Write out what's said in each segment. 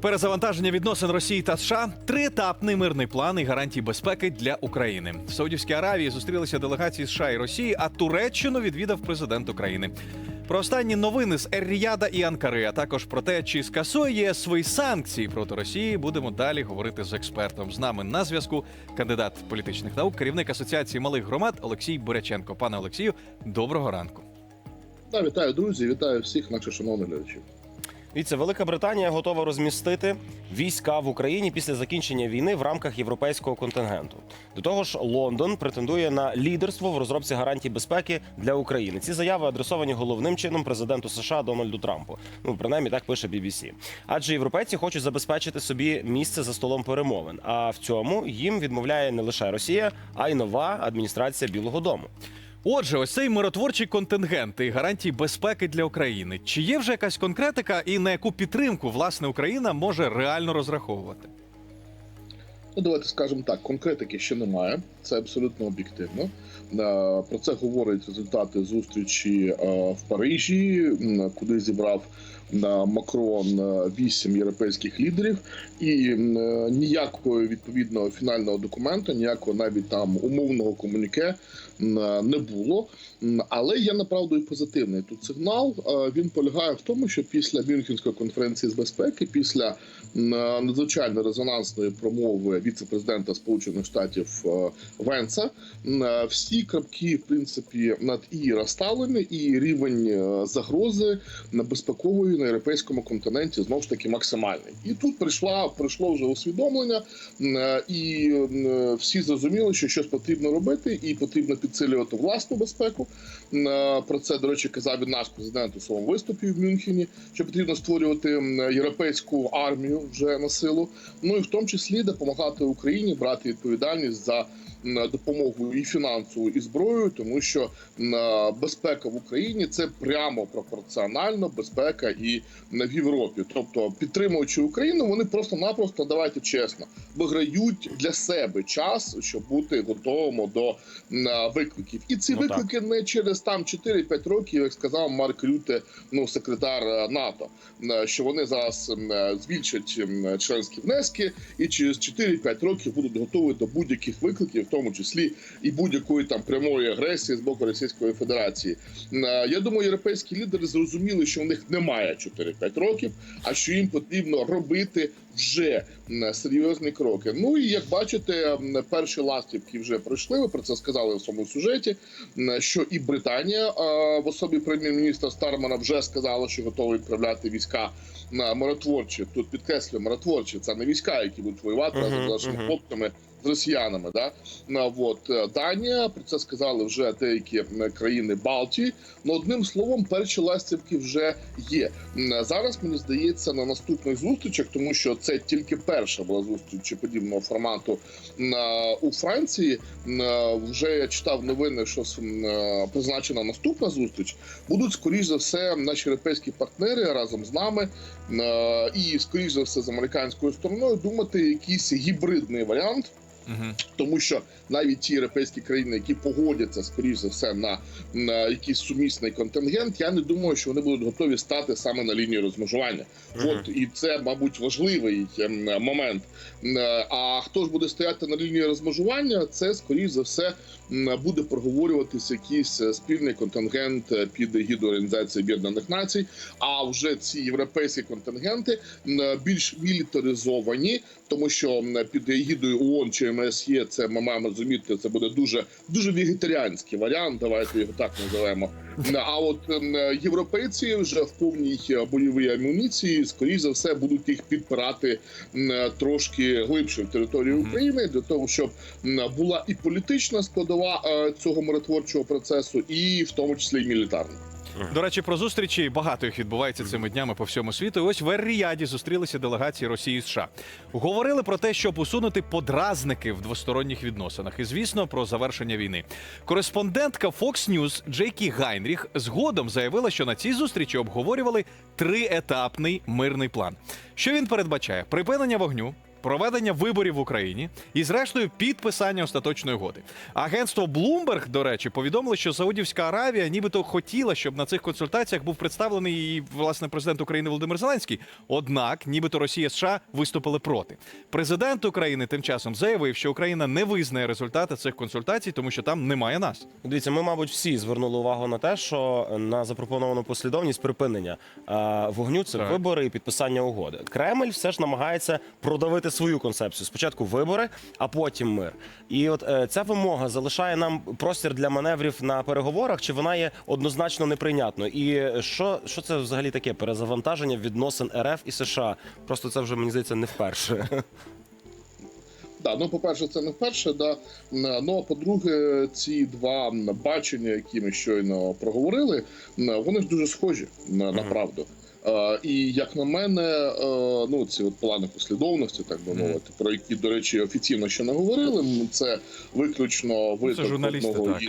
Перезавантаження відносин Росії та США триетапний мирний план і гарантії безпеки для України. В Саудівській Аравії зустрілися делегації США і Росії, а Туреччину відвідав президент України. Про останні новини з Ер-Ріяда і Анкари, а також про те, чи скасує ЄС свої санкції проти Росії, будемо далі говорити з експертом. З нами на зв'язку кандидат політичних наук, керівник асоціації малих громад Олексій Буряченко. Пане Олексію, доброго ранку. Та, вітаю, друзі, вітаю всіх наших шановних глядачів. Дивіться, Велика Британія готова розмістити війська в Україні після закінчення війни в рамках європейського контингенту. До того ж, Лондон претендує на лідерство в розробці гарантій безпеки для України. Ці заяви адресовані головним чином президенту США Дональду Трампу. Ну принаймні так пише BBC. Адже європейці хочуть забезпечити собі місце за столом перемовин. А в цьому їм відмовляє не лише Росія, а й нова адміністрація Білого Дому. Отже, ось цей миротворчий контингент і гарантії безпеки для України. Чи є вже якась конкретика і на яку підтримку власне Україна може реально розраховувати? Ну, давайте скажемо так: конкретики ще немає. Це абсолютно об'єктивно. Е, Про це говорять результати зустрічі е, в Парижі, куди зібрав е, Макрон вісім європейських лідерів, і ніякого відповідного фінального документу, ніякого навіть там умовного комуніке не було. Але є направду і позитивний тут сигнал. Він полягає в тому, що після Мюнхенської конференції з безпеки, після надзвичайно резонансної промови віце-президента Сполучених Штатів е, Венса, е, всі крапки, в принципі, над і розставлені, і рівень е, загрози на безпекової на європейському континенті знову ж таки максимальний. І тут прийшла прийшло вже усвідомлення, і всі зрозуміли, що щось потрібно робити, і потрібно підсилювати власну безпеку. Е, Про це до речі казав і наш президент у своєму виступі в Мюнхені. Що потрібно створювати європейську армію вже на силу. Ну і в тому числі допомагати Україні брати відповідальність за допомогу і фінансову, і зброєю, тому що е, безпека в Україні це прямо пропорціонально безпека і в Європі. Тобто, підтримуючи Україну, вони просто-напросто давайте чесно виграють для себе час, щоб бути готовими до е, викликів. І ці Ну, так. виклики не через там 4-5 років, як сказав Марк Рюте, ну секретар е, НАТО, що вони зараз збільшать членські внески, і через 4-5 років будуть готові до будь-яких викликів, в тому числі і будь-якої там прямої агресії з боку Російської Федерації. Е, Я думаю, європейські лідери зрозуміли, що в них немає 4-5 років, а що їм потрібно робити вже серйозні кроки. Ну і як бачите, перші ластівки вже пройшли. Ви про це сказали в своєму сюжеті. Що і Британія е, в особі прем'єр-міністра Стармана вже сказала, що готові відправляти війська на миротворчі. Тут підкреслюю, миротворчі це не війська, які будуть воювати разом з нашими хлопцями. З росіянами, да на от е, Данія про це сказали вже деякі країни Балтії. Ну одним словом, перші ластівки вже є. Зараз мені здається на наступних зустрічах, тому що це тільки перша була зустріч подібного формату у Франції. Е, Вже я читав новини, що е, призначена наступна зустріч. Будуть скоріш за все наші європейські партнери разом з нами і скоріш за все з американською стороною думати якийсь гібридний варіант. Угу. Тому що навіть ті європейські країни, які погодяться скоріш за все на, на якийсь сумісний контингент, я не думаю, що вони будуть готові стати саме на лінію розмежування. Мгм. От і це, мабуть, важливий ем, момент. А хто ж буде стояти на лінії розмежування? Це скоріш за все буде проговорюватися якийсь е, спільний контингент е, під егідою Організації Об'єднаних Націй. А вже ці європейські контингенти більш мілітаризовані, тому що під егідою ООН чи МСЄ це ми маємо розуміти, це буде дуже дуже вегетаріанський варіант. Давайте його так називаємо. А от європейці вже в повній е, бойовій амуніції, скоріш за все, будуть їх підпирати трошки глибше в територію України для того, щоб була і політична складова е, цього миротворчого процесу, і в тому числі і мілітарна. До речі, про зустрічі багато їх відбувається цими днями по всьому світу. І ось в Ер-Ріяді зустрілися делегації Росії і США. Говорили про те, щоб усунути подразники в двосторонніх відносинах, і звісно про завершення війни. Кореспондентка Fox News Джейкі Гайнріх згодом заявила, що на цій зустрічі обговорювали триетапний мирний план. Що він передбачає? Припинення вогню. Проведення виборів в Україні і, зрештою, підписання остаточної угоди. Агентство Bloomberg, до речі, повідомило, що Саудівська Аравія нібито хотіла, щоб на цих консультаціях був представлений і власне президент України Володимир Зеленський. Однак, нібито Росія США виступили проти. Президент України тим часом заявив, що Україна не визнає результати цих консультацій, тому що там немає нас. Дивіться, ми, мабуть, всі звернули увагу на те, що на запропоновану послідовність припинення е, вогню це Так. вибори і підписання угоди. Кремль все ж намагається продавити свою концепцію. Спочатку вибори, а потім мир. І от е, ця вимога залишає нам простір для маневрів на переговорах, чи вона є однозначно неприйнятною? І що, що це взагалі таке перезавантаження відносин РФ і США? Просто це вже мені здається не вперше. Да, ну по-перше, це не вперше. Да. Ну а по-друге, ці два бачення, які ми щойно проговорили, вони ж дуже схожі на, правду. І як на мене, е, ну ці от плани послідовності, так би мовити, про які, до речі, офіційно ще не говорили. Це виключно виток журналісти, одного так.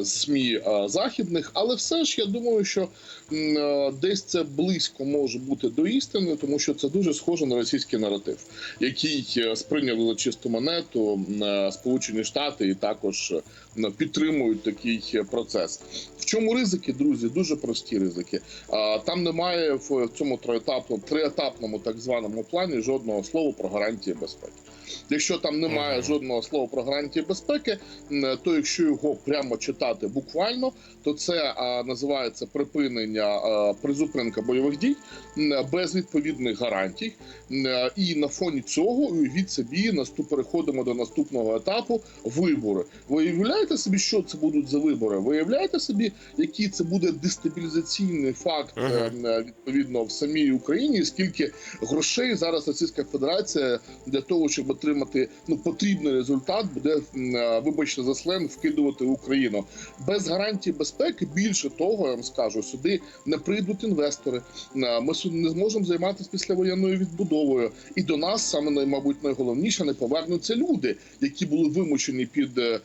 ЗМІ е, західних, але все ж я думаю, що е, десь це близько може бути до істини, тому що це дуже схоже на російський наратив, який е, сприйняли за чисту монету Сполучені Штати і також підтримують такий процес. В чому ризики, друзі? Дуже прості ризики. Там немає в цьому триетапному, триетапному так званому плані жодного слова про гарантії безпеки. Якщо там немає жодного слова про гарантії безпеки, то якщо його прямо читати буквально, то це а, називається припинення а, призупинка бойових дій без відповідних гарантій. І на фоні цього уявіть собі, наступ переходимо до наступного етапу вибори. Ви уявляєте собі, що це будуть за вибори? Ви уявляєте собі, який це буде дестабілізаційний факт Ага. е, відповідно в самій Україні? Скільки грошей зараз Російська Федерація для того, щоб отримати ну потрібний результат, буде е, вибачте за сленг, вкидувати Україну без гарантії безпеки. Більше того, я вам скажу, сюди не прийдуть інвестори. Е, Ми сюди не зможемо займатися післявоєнною відбудовою. І до нас саме мабуть найголовніше не повернуться люди, які були вимушені під е,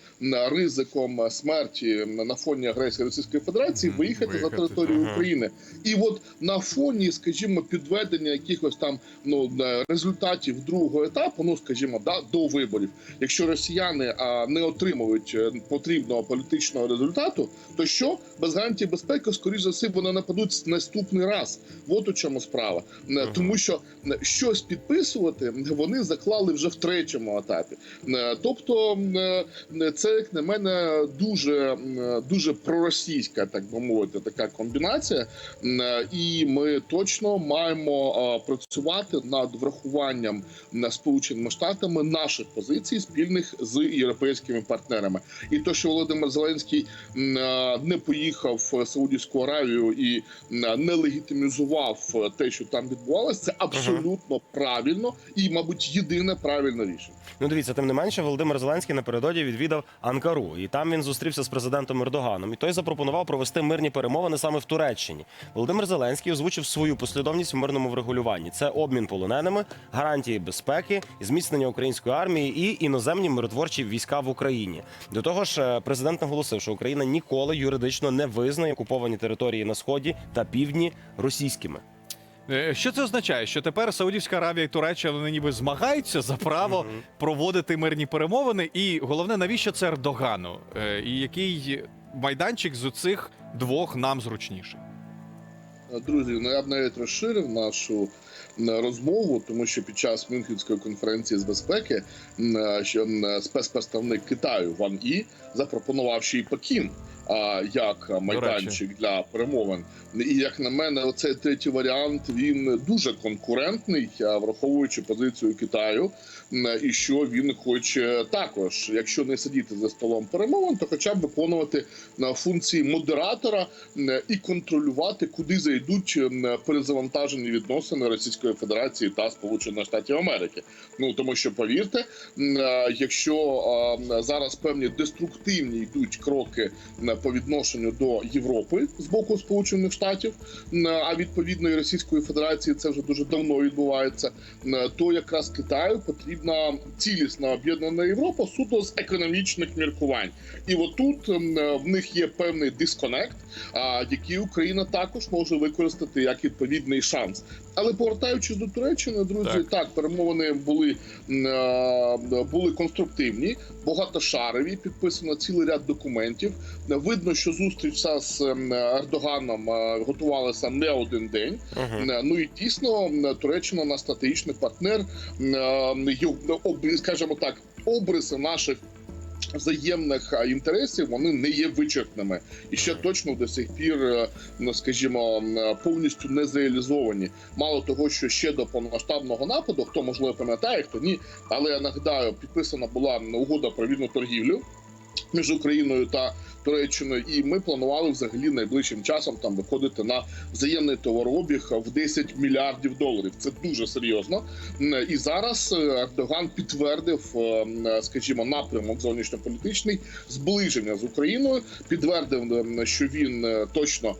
ризиком смерті на фоні агресії Російської Федерації Мгм, виїхати за територію ага. України. І от на фоні, скажімо, підведення якихось там ну результатів другого етапу, ну скажімо, да до виборів. Якщо росіяни а, не отримують е, потрібного політичного результату, то що без гарантії безпеки, скоріш за все, вони нападуть наступний раз. От у чому справа, Е, Ага. тому що е, щось підписувати вони заклали вже в третьому етапі. Е, Тобто, е, е, це як на мене дуже е, дуже проросійська, так би мовити, така комбінація. Е, І ми точно маємо е, працювати над врахуванням е, сполученими штатами наших позицій спільних з європейськими партнерами. І то, що Володимир Зеленський е, не поїхав в Саудівську Аравію і не легітимізував е, те, що там відбувалося, це абсолютно правильно і, мабуть, єдине правильне рішення. Ну, дивіться, тим не менше, Володимир Зеленський напередодні відвідав Анкару, і там він зустрівся з президентом Ердоганом. І той запропонував провести мирні перемовини саме в Туреччині. Володимир Зеленський озвучив свою послідовність в мирному врегулюванні: це обмін полоненими, гарантії безпеки, зміцнення української армії і іноземні миротворчі війська в Україні. До того ж, е, президент наголосив, що Україна ніколи юридично не визнає окуповані території на сході та півдні російськими. Е, Що це означає? Що тепер Саудівська Аравія і Туреччина вони ніби змагаються за право Мгм. проводити мирні перемовини. І головне, навіщо це Ердогану? Е, І який майданчик з цих двох нам зручніший? Друзі, ну я б навіть розширив нашу розмову, тому що під час Мюнхенської конференції з безпеки м, що м, спецпредставник Китаю Ван І запропонував ще й Пекін. Як майданчик для перемовин, і як на мене, оцей третій варіант він дуже конкурентний, враховуючи позицію Китаю, і що він хоче також, якщо не сидіти за столом перемовин, то хоча б виконувати функції модератора і контролювати, куди зайдуть перезавантажені відносини Російської Федерації та Сполучених Штатів Америки. Ну тому що повірте, е, якщо е, зараз певні деструктивні йдуть кроки по відношенню до Європи з боку Сполучених Штатів, а відповідно і Російської Федерації це вже дуже давно відбувається. То якраз Китаю потрібна цілісна об'єднана Європа суто з економічних міркувань. І отут е, в них є певний дисконект, який Україна також може використати як відповідний шанс. Але повертаючись до Туреччини, друзі, Так. так, перемовини були, е, були конструктивні, багатошарові, підписано цілий ряд документів. Видно, що зустріч з Ердоганом е, готувалася не один день. Мгм. Е, Ну і дійсно Туреччина на стратегічний партнер, скажімо так, обриси наших. Взаємних е, інтересів вони не є вичерпними і ще точно до сих пір, е, ну, скажімо, е, повністю не зреалізовані. Мало того, що ще до повномасштабного нападу, хто можливо пам'ятає, хто ні, але я нагадаю, підписана була угода про вільну торгівлю між Україною та Туреччиною, і ми планували взагалі найближчим часом там виходити на взаємний товарообіг в 10 мільярдів доларів. Це дуже серйозно. І зараз е, Ердоган підтвердив, е, скажімо, напрямок зовнішньополітичний зближення з Україною. Підтвердив, е, що він е, точно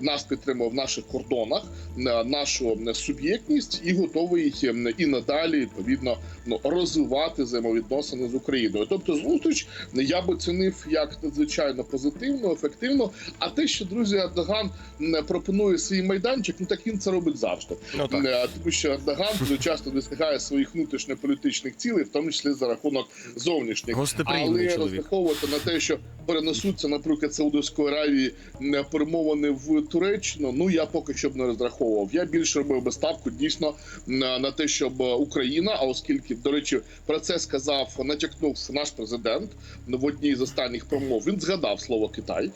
нас підтримав в наших кордонах, е, нашу е, суб'єктність і готовий е, і надалі відповідно ну розвивати взаємовідносини з Україною. Тобто, зустріч я би цінив як надзвичайно позитивно, ефективно. А те, що друзі Ердоган пропонує свій майданчик, ну так він це робить завжди. Ну так. Е, Тому що Ердоган дуже часто досягає своїх внутрішньополітичних цілей, в тому числі за рахунок зовнішніх. Але чоловік. розраховувати на те, що перенесуться, наприклад, Саудовської Аравії перемовини в Туреччину. Ну я поки що б не розраховував. Я більше робив би ставку дійсно на, на те, щоб Україна, а оскільки, до речі, про це сказав, натякнув наш президент в одній з останніх промов. Він згадав слово Китай,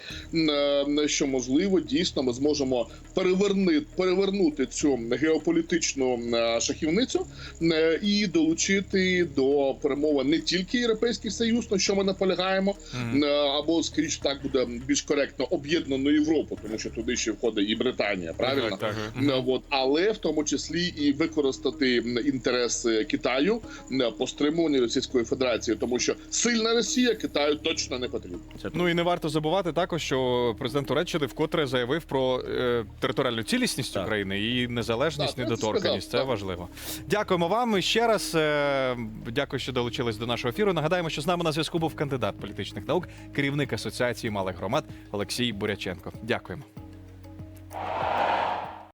що можливо дійсно ми зможемо перевернути, перевернути цю геополітичну шахівницю е, і долучити до перемови не тільки Європейський Союз, на що ми наполягаємо, е, або скоріш так буде більш коректно об'єднану Європу, тому що туди ще входить і Британія, правильно? Так, так. От, але в тому числі і використати м, інтереси Китаю по стримуванню Російської Федерації, тому що сильна Росія Китаю точно не потрібна. Ну і не варто забувати також, що президент Туреччини вкотре заявив про е, територіальну цілісність Так. України і незалежність, Так, я це. Це так. важливо. Дякуємо вам і ще раз. Е, дякую, що долучились до нашого ефіру. Нагадаємо, що з нами на зв'язку був кандидат політичних наук, керівник асоціації малих громад Олексій Буряченко. Дякуємо.